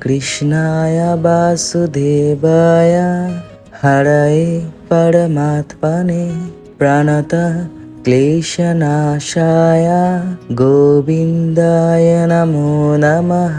কৃষ্ণায় বাসুদেবায় হরয়ে পরমাত্মনে প্রণত ক্লেশনাশায় গোবিন্দায় নমো নমঃ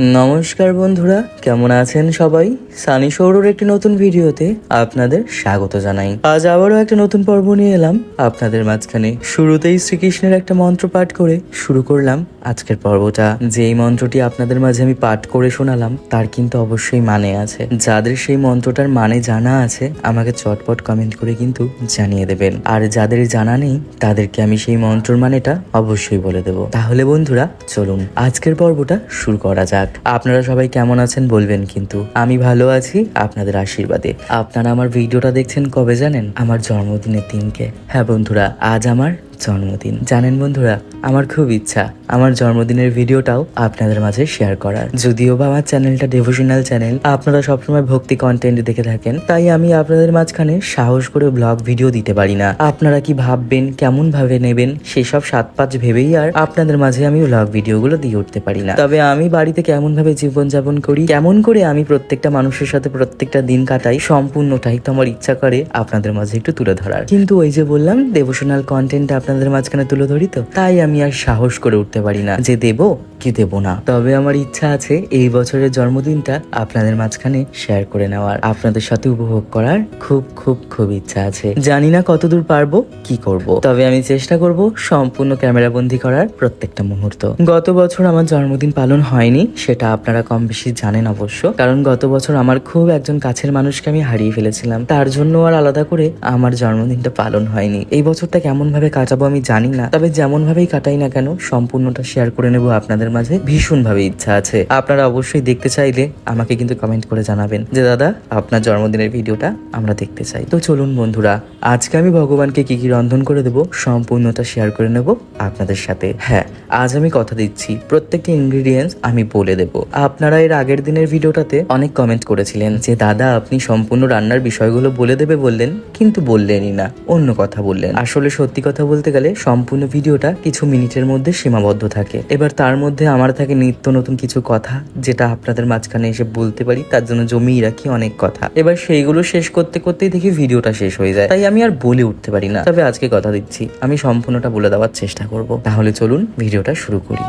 নমস্কার বন্ধুরা, কেমন আছেন সবাই? সানি সৌরর একটি নতুন ভিডিওতে আপনাদের স্বাগত জানাই। আজ আবারও একটা নতুন পর্ব নিয়ে এলাম। আপনাদের মাঝখানে শুরুতেই শ্রীকৃষ্ণের একটা মন্ত্র পাঠ করে শুরু করলাম আজকের পর্বটা। যে এই মন্ত্রটি আপনাদের মাঝে আমি পাঠ করে শোনালাম, তার কিন্তু অবশ্যই মানে আছে। যাদের সেই মন্ত্রটার মানে জানা আছে, আমাকে চটপট কমেন্ট করে কিন্তু জানিয়ে দেবেন। আর যাদের জানা নেই তাদেরকে আমি সেই মন্ত্রর মানেটা অবশ্যই বলে দেব। তাহলে বন্ধুরা, চলুন আজকের পর্বটা শুরু করা যাক। আপনারা সবাই কেমন আছেন বলবেন, কিন্তু আমি ভালো আছি আপনাদের আশীর্বাদে। আপনারা আমার ভিডিওটা দেখছেন কবে জানেন? আমার জন্মদিনের দিনকে। হ্যাঁ বন্ধুরা, আজ আমার জন্মদিন। জানেন বন্ধুরা, আমার খুব ইচ্ছা আমার জন্মদিনের ভিডিওটাও আপনাদের মাঝে শেয়ার করার। যদিও বা আমার চ্যানেলটা ডেভোশনাল চ্যানেল আপনারা সবসময় ভক্তি কন্টেন্ট দেখে থাকেন, তাই আমি আপনাদের মাঝখানে সাহস করে ব্লগ ভিডিও দিতে পারি না। আপনারা কি ভাববেন, কেমন ভাবে নেবেন, সেসব সাত পাঁচ ভেবেই আর আপনাদের মাঝে আমি ব্লগ ভিডিওগুলো দিয়ে উঠতে পারি না। তবে আমি বাড়িতে কেমন ভাবে জীবনযাপন করি, কেমন করে আমি প্রত্যেকটা মানুষের সাথে প্রত্যেকটা দিন কাটাই, সম্পূর্ণটাই তো আমার ইচ্ছা করে আপনাদের মাঝে একটু তুলে ধরার। কিন্তু ওই যে বললাম ডেভোশনাল কন্টেন্ট আপনাদের মাঝখানে তুলে ধরি তো? তাই আমি আর সাহস করে উঠতে পারি না। যে দেব কি দেব না। তবে আমার ইচ্ছা আছে এই বছরের জন্মদিনটা আপনাদের মাঝখানে শেয়ার করে নেওয়ার। আপনাদের সাথে উপভোগ করার খুব খুব খুব ইচ্ছা আছে। জানি না কতদূর পারব, কি করব। তবে আমি চেষ্টা করব সম্পূর্ণ ক্যামেরা বন্দি করার প্রত্যেকটা মুহূর্ত। গত বছর আমার জন্মদিন পালন হয়নি, সেটা আপনারা কম বেশি জানেন অবশ্য। কারণ গত বছর আমার খুব একজন কাছের মানুষকে আমি হারিয়ে ফেলেছিলাম। তার জন্য আর আলাদা করে আমার জন্মদিনটা পালন হয়নি। এই বছরটা কেমন ভাবে কাটাবো আমি জানি না। তবে যেমন ভাবেই কাটাই না কেন, সম্পূর্ণটা শেয়ার করে নেব আপনাদের মাঝে। ভীষণ ভাবে ইচ্ছা আছে। আপনারা অবশ্যই দেখতে চাইলে আমাকে কিন্তু কমেন্ট করে জানাবেন যে, দাদা, আপনার জন্মদিনের ভিডিওটা আমরা দেখতে চাই। তো চলুন বন্ধুরা, আজকে আমি ভগবানকে কি কি রন্ধন করে দেব, সম্পূর্ণটা শেয়ার করে নেব আপনাদের সাথে। হ্যাঁ আজ আমি কথা দিচ্ছি, প্রত্যেকটা ইনগ্রিডিয়েন্টস আমি বলে দেব। আপনারা এর আগের দিনের ভিডিওটাতে অনেক কমেন্ট করেছিলেন যে, দাদা, আপনি সম্পূর্ণ রান্নার বিষয়গুলো বলে দেবে বললেন, কিন্তু বললেনই না, অন্য কথা বললেন। আসলে সত্যি কথা বলতে গেলে সম্পূর্ণ ভিডিওটা কিছু মিনিটের মধ্যে সীমাবদ্ধ থাকে। এবার তার মধ্যে আমার থাকে নিত্য নতুন কিছু কথা, যেটা আপনাদের মাঝখানে এসে বলতে পারি, তার জন্য জমিয়ে রাখি অনেক কথা। এবার সেইগুলো শেষ করতে করতেই দেখি ভিডিওটা শেষ হয়ে যায়। তাই আমি আর বলে উঠতে পারি না। তবে আজকে কথা দিচ্ছি। আমি সম্পূর্ণটা বলে দেওয়ার চেষ্টা করব। তাহলে চলুন ভিডিওটা শুরু করি।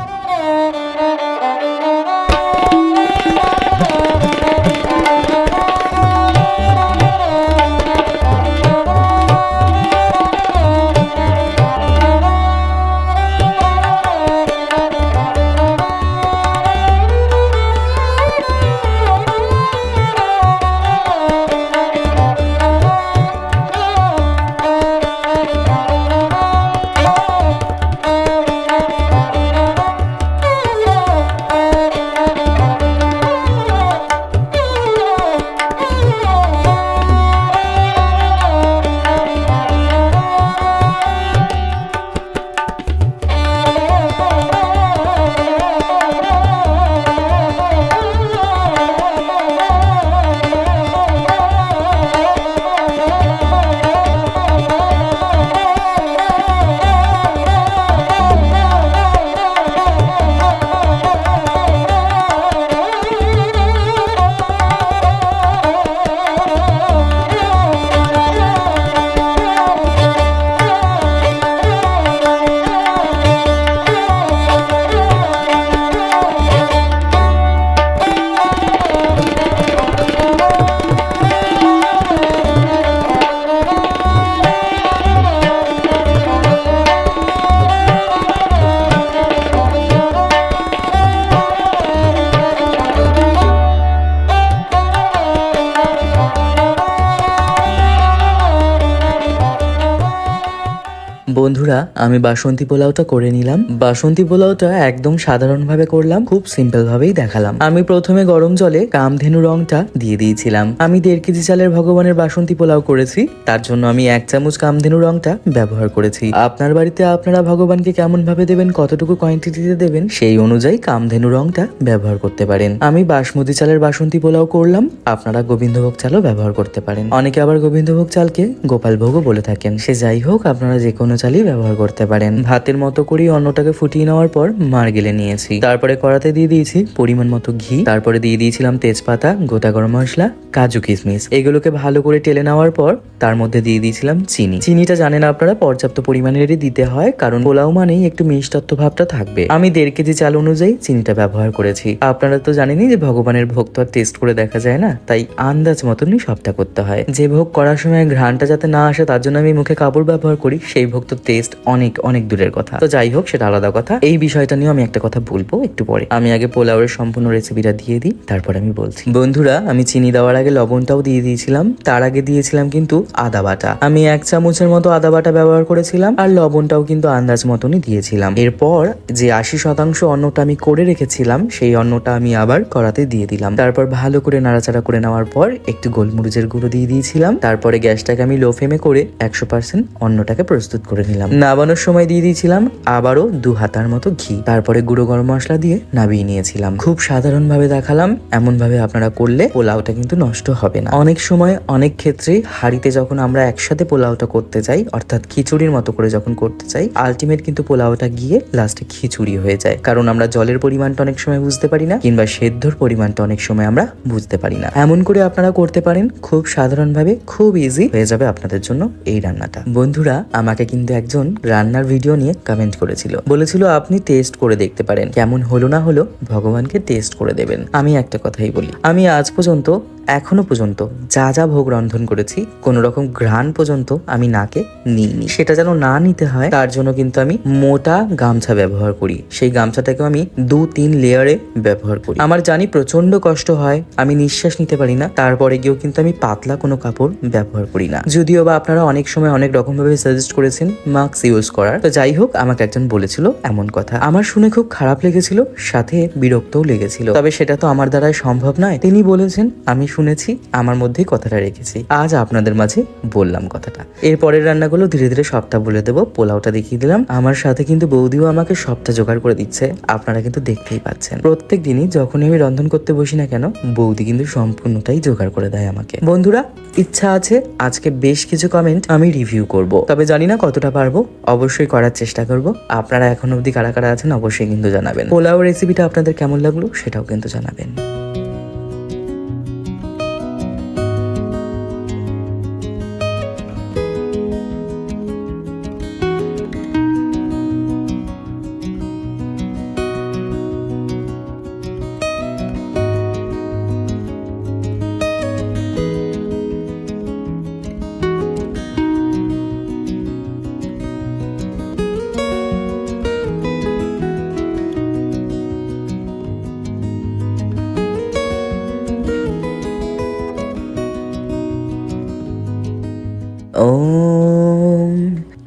বন্ধুরা, আমি বাসন্তী পোলাওটা করে নিলাম। বাসন্তী পোলাওটা একদম সাধারণভাবে করলাম, খুব সিম্পল ভাবেই দেখালাম। আমি প্রথমে গরম জলে কামধেনু রংটা দিয়ে দিয়েছিলাম। আমি দেড় কেজি চালের ভগবানের বাসন্তী পোলাও করেছি, তার জন্য আমি এক চামচ কামধেনু রংটা ব্যবহার করেছি। আপনার বাড়িতে আপনারা ভগবানকে কেমন ভাবে দেবেন, কতটুকু কোয়ান্টিটিতে দেবেন, সেই অনুযায়ী কামধেনু রংটা ব্যবহার করতে পারেন। আমি বাসমতি চালের বাসন্তী পোলাও করলাম, আপনারা গোবিন্দভোগ চালও ব্যবহার করতে পারেন। অনেকে আবার গোবিন্দভোগ চালকে গোপাল ভোগও বলে থাকেন। সে যাই হোক, আপনারা যে কোনো চালই ব্যবহার করতে পারেন। ভাতের মতো করেই অন্নটাকে ফুটিয়ে নেওয়ার পর মার গেলে নিয়েছি। তারপরে কড়াতে দিয়ে দিয়েছি পরিমাণ মতো ঘি। তারপরে দিয়ে দিয়েছিলাম তেজপাতা, গোটা গরম মশলা, কাজু কিশমিশ এগুলোকে ভালো করে টেলে নেওয়ার পর তার মধ্যে দিয়ে দিয়েছিলাম চিনি। চিনিটা জানেন আপনারা, পর্যাপ্ত পরিমাণেরই দিতে হয়, কারণ পোলাও মানেই একটু মিষ্টত্ব ভাবটা থাকবে। আমি দেড় কেজি চাল অনুযায়ী চিনিটা ব্যবহার করেছি। আপনারা তো জানেনই যে ভগবানের ভোগ তো আর টেস্ট করে দেখা যায় না, তাই আন্দাজ মতনই সবটা করতে হয়। যে ভোগ করার সময় ঘ্রাণটা যাতে না আসে, তার জন্য আমি মুখে কাপড় ব্যবহার করি, সেই ভোগ তো টেস্ট অনেক অনেক দূরের কথা। তো যাই হোক, সেটা আলাদা কথা। এই বিষয়টা নিয়ে আমি একটা কথা বলব একটু পরে। আমি আগে পোলাওয়ের সম্পূর্ণ রেসিপিটা দিয়ে দিই, তারপর আমি বলছি। বন্ধুরা, আমি চিনি দেওয়ার আগে লবণটাও দিয়ে দিয়েছিলাম। তার আগে দিয়েছিলাম কিন্তু আদা বাটা। আমি এক চামচের মতো আদা বাটা ব্যবহার করেছিলাম আর লবণটাও কিন্তু আন্দাজ মতনই দিয়েছিলাম। এরপর যে আশি শতাংশ অন্নটা আমি করে রেখেছিলাম, সেই অন্নটা আমি আবার কড়াতে দিয়ে দিলাম। তারপর ভালো করে নাড়াচাড়া করে নেওয়ার পর একটু গোলমরিচের গুঁড়ো দিয়ে দিয়েছিলাম। তারপরে গ্যাসটাকে আমি লো ফ্লেমে করে একশো পার্সেন্ট অন্নটাকে প্রস্তুত করে নিলাম। নাবানোর সময় দিয়ে দিয়েছিলাম, আবারও দু হাতার মতো ঘি। তারপরে গুঁড়ো গরম মশলা দিয়ে নাবিয়ে নিয়েছিলাম। খুব সাধারণ ভাবে দেখালাম এমন ভাবে আপনারা করলে পোলাওটা কিন্তু নষ্ট হবে না। অনেক সময় অনেক ক্ষেত্রে হাড়িতে যখন আমরা একসাথে পোলাওটা করতে চাই অর্থাৎ খিচুড়ির মতো করে যখন করতে চাই আলটিমেট কিন্তু পোলাওটা গিয়ে লাস্টে খিচুড়ি হয়ে যায়। কারণ আমরা জলের পরিমাণটা অনেক সময় বুঝতে পারি না, কিংবা সেদ্ধর পরিমাণটা অনেক সময় আমরা বুঝতে পারি না। এমন করে আপনারা করতে পারেন, খুব সাধারণভাবে খুব ইজি হয়ে যাবে আপনাদের জন্য এই রান্নাটা। বন্ধুরা, আমাকে কিন্তু একজন রান্নার ভিডিও নিয়ে কমেন্ট করেছিল। বলেছিল, আপনি টেস্ট করে দেখতে পারেন। কেমন হলো না হলো, ভগবানকে টেস্ট করে দেবেন। আমি একটা কথাই বলি। আমি আজ পর্যন্ত এখনও পর্যন্ত যা যা ভোগ রন্ধন করেছি, কোন রকম ঘ্রাণ পর্যন্ত আমি নাকে নিইনি। সেটা যেন না নিতে হয়, তার জন্য কিন্তু আমি মোটা গামছা ব্যবহার করি। সেই গামছাটাকেও আমি দু তিন লেয়ারে ব্যবহার করি। আমার জানি প্রচণ্ড কষ্ট হয়, আমি নিঃশ্বাস নিতে পারি না, তারপরে গিয়েও কিন্তু আমি পাতলা কোনো কাপড় ব্যবহার করি না। যদিও বা আপনারা অনেক সময় অনেক রকম ভাবে সাজেস্ট করেছেন মাস্ক ইউজ করার। তো যাই হোক, আমাকে একজন বলেছিল এমন কথা। আমার শুনে খুব খারাপ লেগেছিল, সাথে বিরক্তও লেগেছিল। তবে সেটা তো আমার দ্বারাই সম্ভব নয়। তিনি বলেছেন, আমি শুনেছি, আমার মধ্যেই কথাটা রেখেছি। আজ আপনাদের মাঝে বললাম কথাটা। এরপরের রান্নাগুলো ধীরে ধীরে সবটা বলে দেবো, পোলাওটা দেখিয়ে দিলাম। আমার সাথে কিন্তু বৌদিও আমাকে সবটা জোগাড় করে দিচ্ছে, আপনারা কিন্তু দেখতেই পাচ্ছেন। প্রত্যেক দিনই যখনই আমি রন্ধন করতে বসি না কেন, বৌদি কিন্তু সম্পূর্ণটাই জোগাড় করে দেয় আমাকে। বন্ধুরা, ইচ্ছা আছে, আজকে বেশ কিছু কমেন্ট আমি রিভিউ করব। তবে জানি না কতটা পারব, অবশ্যই করার চেষ্টা করব। আপনারা এখন অবধি কারা কারা আছেন, অবশ্যই কিন্তু জানাবেন। পোলাও রেসিপিটা আপনাদের কেমন লাগল, সেটাও কিন্তু জানাবেন।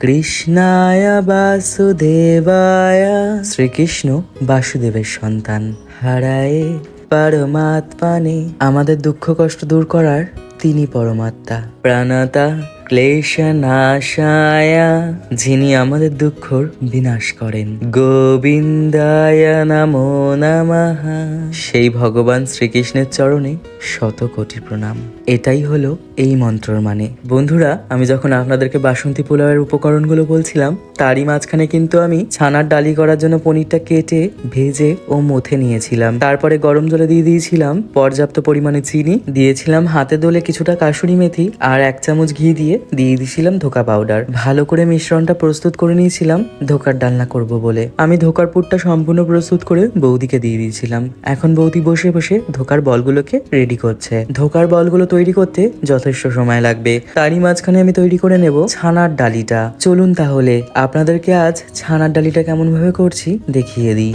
কৃষ্ণায় বাসুদেবায়। শ্রীকৃষ্ণ বাসুদেবের সন্তান। হারায়ে পরমাত্মানে আমাদের দুঃখ কষ্ট দূর করার তিনি পরমাত্মা। প্রাণতা ক্লেশ নাশায় যিনি আমাদের দুঃখর বিনাশ করেন। গোবিন্দায় নমো নমঃ। সেই ভগবান শ্রীকৃষ্ণের চরণে শত কোটি প্রণাম। এটাই হলো এই মন্ত্রর মানে। বন্ধুরা, আমি যখন আপনাদেরকে বাসন্তী পোলাওয়ের উপকরণগুলো বলছিলাম, তারই মাঝখানে কিন্তু আমি ছানার ডালি করার জন্য পনিরটা কেটে, ভেজে ও মথে নিয়েছিলাম। তারপরে গরম জলে দিয়ে দিয়েছিলাম পর্যাপ্ত পরিমাণে চিনি, দিয়েছিলাম হাতে দোলে কিছুটা কাসুরি মেথি আর এক চামচ ঘি দিয়ে দিয়ে দিয়েছিলাম ধোকা পাউডার। ভালো করে মিশ্রণটা প্রস্তুত করে নিয়েছিলাম, ধোকার ডালনা করব বলে। আমি ধোকার পুরটা সম্পূর্ণ প্রস্তুত করে বৌদিকে দিয়ে দিয়েছিলাম। এখন বৌদি বসে বসে ধোকার বলগুলোকে রেডি করছে। ধোকার বলগুলো তৈরি করতে যথেষ্ট সময় লাগবে। তারই মাঝখানে আমি তৈরি করে নেব ছানার ডালিটা। চলুন তাহলে, আপনাদেরকে আজ ছানার ডালিটা কেমন ভাবে করছি দেখিয়ে দিই।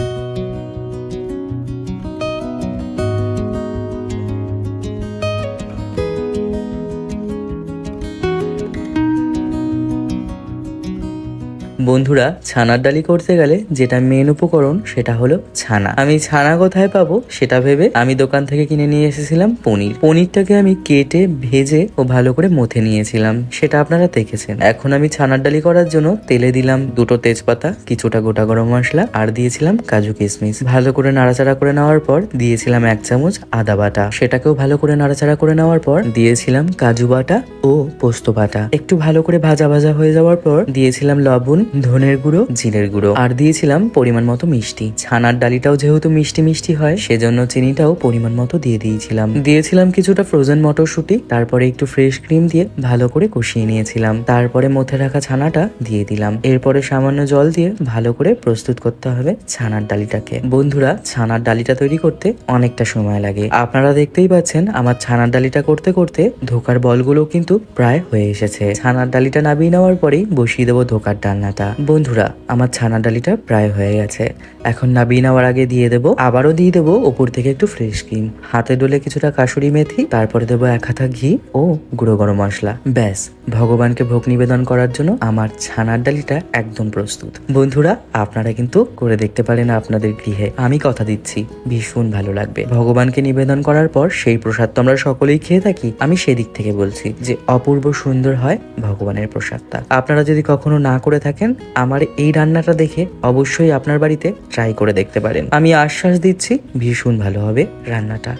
বন্ধুরা, ছানার ডালি করতে গেলে যেটা মেন উপকরণ সেটা হলো ছানা। আমি ছানা কোথায় পাবো সেটা ভেবে আমি দোকান থেকে কিনে নিয়ে এসেছিলাম পনির। পনিরটাকে আমি কেটে, ভেজে ও ভালো করে মথে নিয়েছিলাম। সেটা আপনারা দেখেছেন। এখন আমি ছানার ডালি করার জন্য তেলে দিলাম দুটো তেজপাতা, কিছুটা গোটা গরম মশলা আর দিয়েছিলাম কাজু কিশমিশ। ভালো করে নাড়াচাড়া করে নেওয়ার পর দিয়েছিলাম এক চামচ আদা বাটা। সেটাকেও ভালো করে নাড়াচাড়া করে নেওয়ার পর দিয়েছিলাম কাজু বাটা ও পোস্ত বাটা। একটু ভালো করে ভাজা ভাজা হয়ে যাওয়ার পর দিয়েছিলাম লবণ ধনের গুঁড়ো জিরের গুঁড়ো। আর দিয়েছিলাম পরিমাণ মতো মিষ্টি। ছানার ডালিটাও যেহেতু মিষ্টি মিষ্টি হয়, সেজন্য চিনিটাও পরিমাণ মতো দিয়ে দিয়েছিলাম। দিয়েছিলাম কিছুটা ফ্রোজেন মটরশুঁটি, তারপরে একটু ফ্রেশ ক্রিম দিয়ে ভালো করে কষিয়ে নিয়েছিলাম। তারপরে মধ্যে রাখা ছানাটা দিয়ে দিলাম। এরপরে সামান্য জল দিয়ে ভালো করে প্রস্তুত করতে হবে ছানার ডালিটাকে। বন্ধুরা, ছানার ডালিটা তৈরি করতে অনেকটা সময় লাগে। আপনারা দেখতেই পাচ্ছেন, আমার ছানার ডালিটা করতে করতে ধোকার বলগুলো কিন্তু প্রায় হয়ে এসেছে। ছানার ডালিটা নামিয়ে নেওয়ার পরেই বসিয়ে দেবো ধোকার ডালনাটা বন্ধুরা, আমার ছানার ডালিটা প্রায় হয়ে গেছে। এখন নামিয়ে নেওয়ার আগে দিয়ে দেবো, আবারও দিয়ে দেবো ওপর থেকে একটু ফ্রেশ ক্রিম হাতে ডলে কিছুটা কাসুরি মেথি, তারপরে দেবো এক হাতা ঘি ও গুঁড়ো গরম মশলা। ব্যাস, ভগবানকে ভোগ নিবেদন করার জন্য আমার ছানার ডালিটা একদম প্রস্তুত। বন্ধুরা, আপনারা কিন্তু করে দেখতে পারেন আপনাদের গৃহে। আমি কথা দিচ্ছি, ভীষণ ভালো লাগবে। ভগবানকে নিবেদন করার পর সেই প্রসাদ তো আমরা সকলেই খেয়ে থাকি। আমি সেদিক থেকে বলছি যে, অপূর্ব সুন্দর হয় ভগবানের প্রসাদটা। আপনারা যদি কখনো না করে থাকেন আমার এই রান্নাটা দেখে অবশ্যই আপনার বাড়িতে ট্রাই করে দেখতে পারেন। আমি আশ্বাস দিচ্ছি, ভীষণ ভালো হবে রান্নাটা।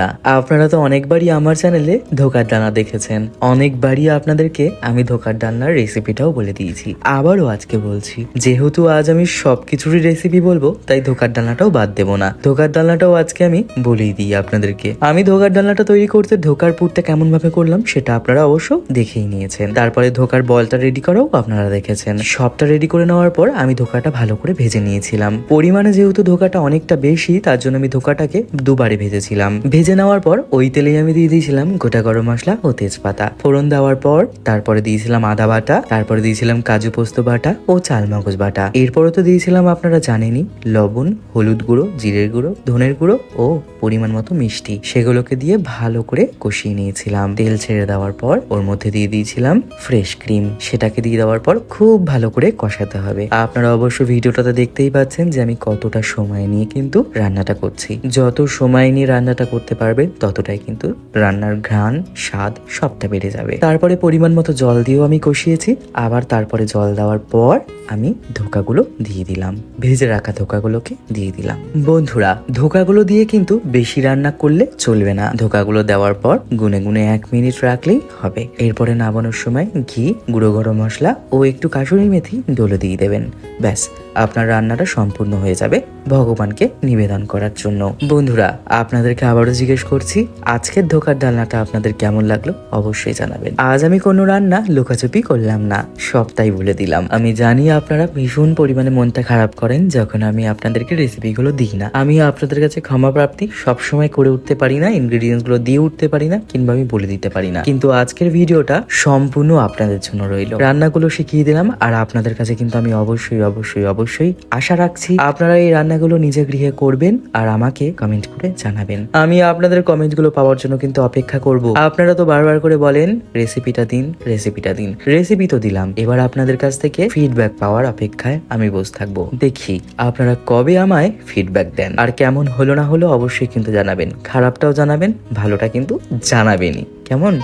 বন্ধুরা, আপনারা তো অনেকবারই আমার চ্যানেলে ধোকার ডানা দেখেছেন। অনেকবারই আপনাদেরকে আমি ধোকার ডান্নার রেসিপিটাও বলে দিয়েছি। আবারও আজকে বলছি, যেহেতু আজ আমি সবকিছুরই রেসিপি বলব, তাই ধোকার ডালনাটাও বাদ দেবো না। ধোকার ডালনাটাও আজকে আমি বলেই দিই আপনাদেরকে। আমি ধোকার ডালনাটা তৈরি করতে ধোকার পুরটা কেমন ভাবে করলাম, সেটা আপনারা অবশ্য দেখেই নিয়েছেন। তারপরে ধোকার বলটা রেডি করাও আপনারা দেখেছেন। সবটা রেডি করে নেওয়ার পর আমি ধোকাটা ভালো করে ভেজে নিয়েছিলাম। পরিমাণে যেহেতু ধোকাটা অনেকটা বেশি, তার জন্য আমি ধোকাটাকে দুবারে ভেজেছিলাম। ভেজে নেওয়ার পর ওই তেলেই আমি দিয়ে দিয়েছিলাম গোটা গরম মশলা ও তেজপাতা। ফোড়ন দেওয়ার পর তারপরে দিয়েছিলাম আদা বাটা, তারপরে দিয়েছিলাম কাজু পোস্ত বাটা ও চালমগজ বাটা। এরপরে তো দিয়েছিলাম আপনারা জানেনই, লবণ, হলুদ গুঁড়ো, জিরের গুঁড়ো, ধনের গুঁড়ো ও পরিমাণ মতো মিষ্টি। সেগুলোকে দিয়ে ভালো করে কষিয়ে নিয়েছিলাম। তেল ছেড়ে দেওয়ার পর ওর মধ্যে দিয়ে দিয়েছিলাম ফ্রেশ ক্রিম। সেটাকে দিয়ে দেওয়ার পর খুব ভালো করে কষাতে হবে। আপনারা অবশ্য ভিডিওটাতে দেখতেই পাচ্ছেন যে আমি কতটা সময় নিয়ে কিন্তু রান্নাটা করছি। যত সময় নিয়ে রান্নাটা করতে পারবে, ততটাই কিন্তু রান্নার ঘ্রাণ, স্বাদ সবটা বেড়ে যাবে। তারপরে পরিমাণ মতো জল দিয়েও আমি কষিয়েছি। আবার তারপরে জল দেওয়ার পর আমি ধোকাগুলো দিয়ে দিলাম। ভেজে রাখা ধোকাগুলোকে দিয়ে দিলাম। বন্ধুরা, ধোকাগুলো দিয়ে কিন্তু বেশি রান্না করলে চলবে না। ধোকাগুলো দেওয়ার পর গুনে গুনে এক মিনিট রাখলেই হবে। এরপরে নামানোর সময় ঘি, গুঁড়ো গরম মশলা ও একটু কাসুরি মেথি ডলে দিয়ে দেবেন। ব্যাস, আপনার রান্নাটা সম্পূর্ণ হয়ে যাবে ভগবানকে নিবেদন করার জন্য। বন্ধুরা, আপনাদেরকে আবারও জিজ্ঞেস করছি, আজকের ধোকার ডালনাটা আপনাদের কেমন লাগল? অবশ্যই জানাবেন। আজ আমি কোনো রান্না লুকাচুপি করলাম না সবটাই বলে দিলাম। আমি জানি আপনারা ভীষণ পরিমাণে মনটা খারাপ করেন, যখন আমি আপনাদেরকে রেসিপিগুলো দিই না। আমি আপনাদের কাছে ক্ষমা প্রাপ্তি, সবসময় করে উঠতে পারি না ইনগ্রিডিয়েন্টসগুলো দিয়ে উঠতে পারি না, কিংবা আমি বলে দিতে পারি না। কিন্তু আজকের ভিডিওটা সম্পূর্ণ আপনাদের জন্য রইল। রান্নাগুলো শিখিয়ে দিলাম, আর আপনাদের কাছে কিন্তু আমি অবশ্যই অবশ্যই অবশ্যই আশা রাখছি আপনারা এই রান্নাগুলো নিজে গৃহে করবেন, আর আমাকে কমেন্ট করে জানাবেন। আমি আপনাদের কমেন্টগুলো পাওয়ার জন্য কিন্তু অপেক্ষা করব। আপনারা তো বারবার করে বলেন রেসিপিটা দিন রেসিপিটা দিন। রেসিপি তো দিলাম। এবার আপনাদের কাছ থেকে ফিডব্যাক পাওয়ার অপেক্ষায় আমি বসে থাকব। দেখি, আপনারা কবে আমায় ফিডব্যাক দেন? আর কেমন হলো না হলো অবশ্যই কিন্তু জানাবেন। খারাপটাও জানাবেন, ভালোটা কিন্তু জানাবেনই। কেমন?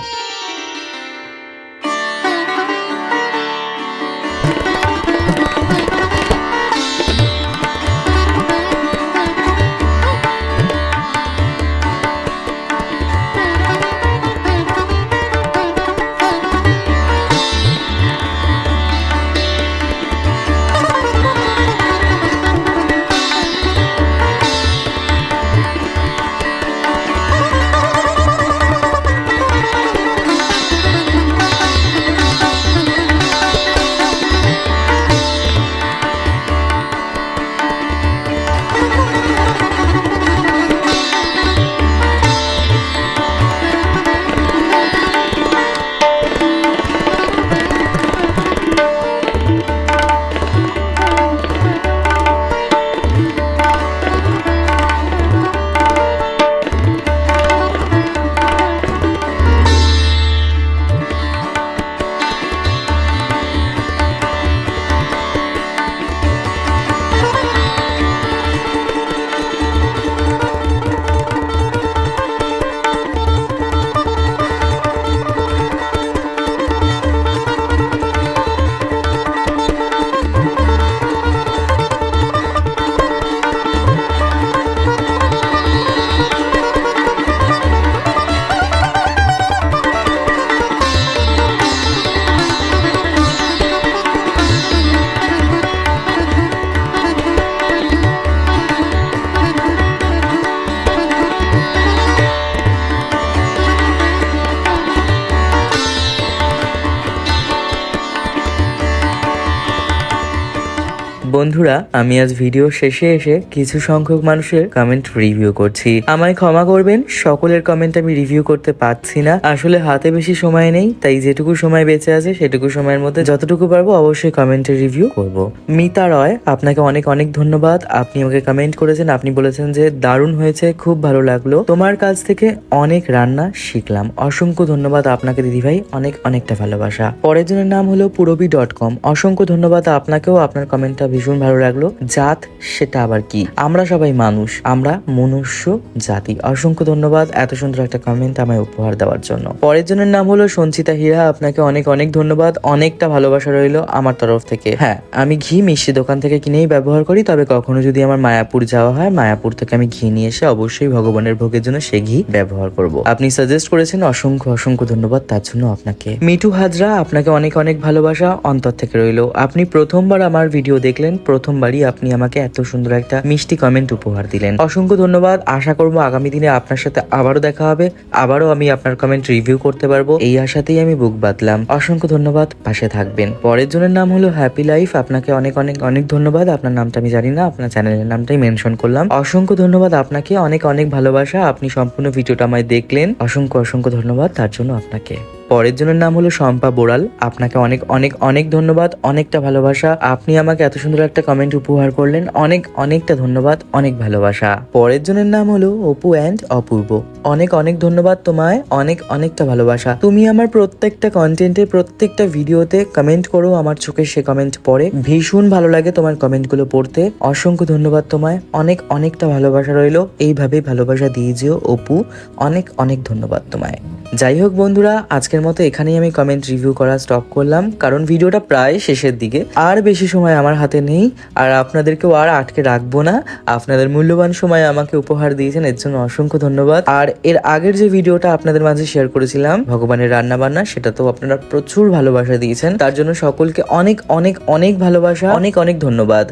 বন্ধুরা, আমি আজ ভিডিও শেষে এসে কিছু সংখ্যক মানুষের কমেন্ট রিভিউ করছি। আমায় ক্ষমা করবেন, সকলের কমেন্ট আমি রিভিউ করতে পারছি না। আসলে হাতে বেশি সময় নেই, তাই যেটুকু সময় বেঁচে আছে, সেটুকু সময়ের মধ্যে যতটুকু পারব অবশ্যই কমেন্টের রিভিউ করব। মিতা রয়, আপনাকে অনেক অনেক ধন্যবাদ। আপনি আমাকে কমেন্ট করেছেন, আপনি বলেছেন যে দারুণ হয়েছে, খুব ভালো লাগল। তোমার কাছ থেকে অনেক রান্না শিখলাম। অসংখ্য ধন্যবাদ আপনাকে, দিদিভাই। অনেক অনেকটা ভালোবাসা। পরের জনের নাম হলো পুরবি ডট কম অসংখ্য ধন্যবাদ আপনাকেও, আপনার কমেন্টটা ভীষণ ভালো লাগল, জাত সেটা আবার কি? আমরা সবাই মানুষ, আমরা মনুষ্য জাতি। অসংখ্য ধন্যবাদ এত সুন্দর একটা কমেন্ট আমায় উপহার দেওয়ার জন্য। পরের জনের নাম হলো সঞ্চিতা হীরা, আপনাকে অনেক অনেক ধন্যবাদ, অনেকটা ভালোবাসা রইল আমার তরফ থেকে। হ্যাঁ আমি ঘি মিষ্টি দোকান থেকে কিনেই ব্যবহার করি, তবে কখনো যদি আমার মায়াপুর যাওয়া হয়, মায়াপুর থেকে আমি ঘি নিয়ে এসে অবশ্যই ভগবানের ভোগের জন্য সে ঘি ব্যবহার করব। আপনি সাজেস্ট করেছেন, অসংখ্য অসংখ্য ধন্যবাদ, তার জন্য আপনাকে। মিঠু হাজরা, আপনাকে অনেক অনেক ভালোবাসা অন্তর থেকে রইল। আপনি প্রথমবার আমার ভিডিও দেখলেন প্রথমবারই আপনি আমাকে এত সুন্দর একটা মিষ্টি কমেন্ট উপহার দিলেন। অসংখ্য ধন্যবাদ। আশা করব আগামী দিনে আপনার সাথে আবারও দেখা হবে। আবারও আমি আপনার কমেন্ট রিভিউ করতে পারব। এই আশাতেই আমি বুক বাঁধলাম। অসংখ্য ধন্যবাদ। পাশে থাকবেন। পরের জনের নাম হলো হ্যাপি লাইফ আপনাকে অনেক অনেক অনেক ধন্যবাদ। আপনার নামটা আমি জানি না। আপনার চ্যানেলের নামটাই মেনশন করলাম। অসংখ্য ধন্যবাদ আপনাকে। অনেক অনেক ভালোবাসা। আপনি সম্পূর্ণ ভিডিওটা আমায় দেখলেন। অসংখ্য অসংখ্য ধন্যবাদ। তার জন্য আপনাকে। পরের জনের নাম হলো শম্পা বোরাল। আপনাকে অনেক অনেক অনেক ধন্যবাদ, অনেকটা ভালোবাসা। আপনি আমাকে এত সুন্দর একটা কমেন্ট উপহার করলেন। অনেক, অনেকটা ধন্যবাদ, অনেক ভালোবাসা। পরের জনের নাম হলো অপু অ্যান্ড অপূর্ব। অনেক অনেক ধন্যবাদ তোমায়, অনেক, অনেকটা ভালোবাসা। তুমি আমার প্রত্যেকটা কন্টেন্টে প্রত্যেকটা ভিডিওতে কমেন্ট করো আমার চোখে সে কমেন্ট পড়ে। ভীষণ ভালো লাগে তোমার কমেন্টগুলো পড়তে। অসংখ্য ধন্যবাদ তোমায়। অনেক, অনেকটা ভালোবাসা রইল। এইভাবেই ভালোবাসা দিয়ে যেও অপু। অনেক অনেক ধন্যবাদ তোমায়। যাই হোক বন্ধুরা আজকের মতো এখানেই আমি কমেন্ট রিভিউ করা স্টপ করলাম। কারণ ভিডিওটা প্রায় শেষের দিকে। আর বেশি সময় আমার হাতে নেই। আর আপনাদেরকেও আর আটকে রাখব না। আপনাদের মূল্যবান সময় আমাকে উপহার দিয়েছেন, এর জন্য অসংখ্য ধন্যবাদ। আর এর আগের যে ভিডিওটা আপনাদের মাঝে শেয়ার করেছিলাম, ভগবানের রান্না বান্না সেটা তো আপনারা প্রচুর ভালোবাসা দিয়েছেন। তার জন্য সকলকে অনেক অনেক অনেক ভালোবাসা, অনেক অনেক ধন্যবাদ।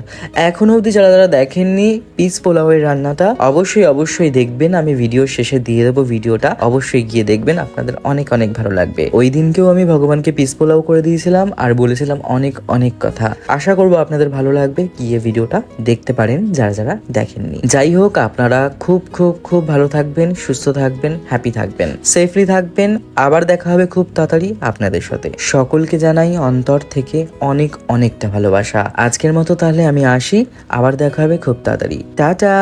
এখনও অবধি যারা যারা দেখেননি পিস পোলাওয়ের রান্নাটা অবশ্যই অবশ্যই দেখবেন। আমি ভিডিও শেষে দিয়ে দেবো ভিডিওটা। অবশ্যই গিয়ে দেখবেন। আপনাদের অনেক অনেক ভালো লাগবে। ওই দিনকেও আমি ভগবানকে পিস পোলাও করে দিয়েছিলাম আর বলেছিলাম অনেক অনেক কথা। আশা করব আপনাদের ভালো লাগবে গিয়ে ভিডিওটা দেখতে পারেন যারা যারা দেখেননি। যাই হোক, আপনারা খুব খুব খুব ভালো থাকবেন, সুস্থ থাকবেন হ্যাপি থাকবেন সেফলি থাকবেন। আবার দেখা হবে খুব তাড়াতাড়ি আপনাদের সাথে। সকলকে জানাই অন্তর থেকে অনেক, অনেকটা ভালোবাসা। আজকের মতো তাহলে আমি আসি। আবার দেখা হবে খুব তাড়াতাড়ি। টাটা!